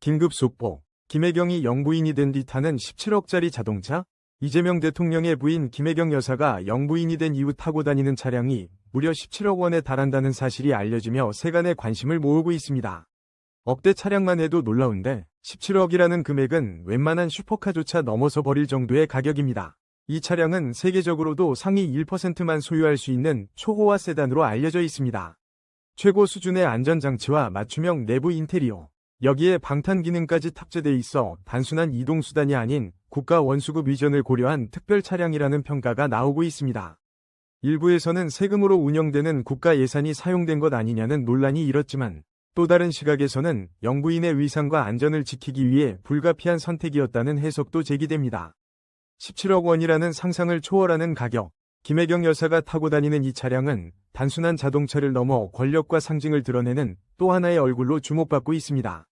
긴급 속보. 김혜경이 영부인이 된 뒤 타는 17억짜리 자동차? 이재명 대통령의 부인 김혜경 여사가 영부인이 된 이후 타고 다니는 차량이 무려 17억 원에 달한다는 사실이 알려지며 세간의 관심을 모으고 있습니다. 억대 차량만 해도 놀라운데 17억이라는 금액은 웬만한 슈퍼카조차 넘어서 버릴 정도의 가격입니다. 이 차량은 세계적으로도 상위 1%만 소유할 수 있는 초호화 세단으로 알려져 있습니다. 최고 수준의 안전장치와 맞춤형 내부 인테리어, 여기에 방탄 기능까지 탑재돼 있어 단순한 이동수단이 아닌 국가 원수급 위전을 고려한 특별 차량이라는 평가가 나오고 있습니다. 일부에서는 세금으로 운영되는 국가 예산이 사용된 것 아니냐는 논란이 일었지만 또 다른 시각에서는 영부인의 위상과 안전을 지키기 위해 불가피한 선택이었다는 해석도 제기됩니다. 17억 원이라는 상상을 초월하는 가격, 김혜경 여사가 타고 다니는 이 차량은 단순한 자동차를 넘어 권력과 상징을 드러내는 또 하나의 얼굴로 주목받고 있습니다.